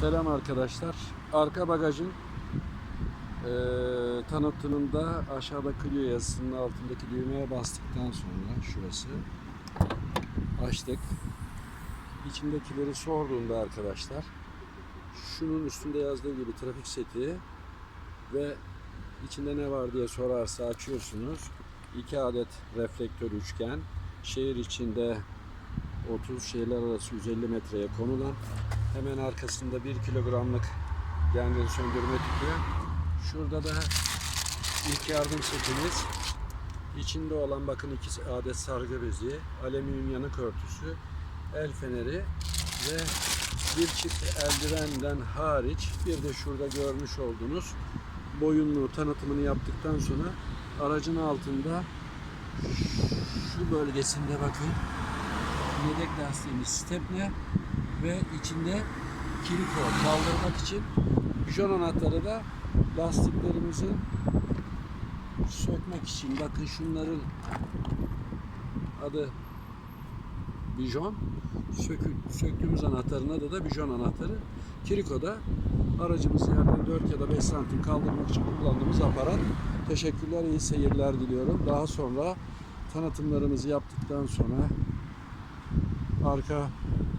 Selam arkadaşlar. Arka bagajın eee tanıtımında aşağıda Clio yazısının altındaki düğmeye bastıktan sonra şurası açtık. İçindekileri sorduğunda arkadaşlar şunun üstünde yazdığı gibi trafik seti ve içinde ne var diye sorarsa açıyorsunuz. 2 adet reflektör üçgen. Şehir içinde 30 şehirler arası 150 metreye konulan hemen arkasında 1 kilogramlık yangın söndürme tüpü. Şurada da ilk yardım setimiz. İçinde olan bakın iki adet sargı bezi, alüminyum yanık örtüsü, el feneri ve bir çift eldivenden hariç bir de şurada görmüş olduğunuz boyunlu tanıtımını yaptıktan sonra aracın altında şu bölgesinde bakın yedek lastiğimiz stepne ve içinde kiliko kaldırmak için bijon anahtarı da lastiklerimizi sökmek için. Bakın şunların adı bijon Sökü, söktüğümüz anahtarın adı da bijon anahtarı. Kiriko da aracımızı yerden 4 ya da 5 santim kaldırmak için kullandığımız aparat. Teşekkürler iyi seyirler diliyorum. Daha sonra tanıtımlarımızı yaptıktan sonra arka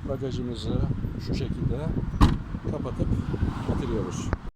bagajımızı şu şekilde kapatıp bitiriyoruz.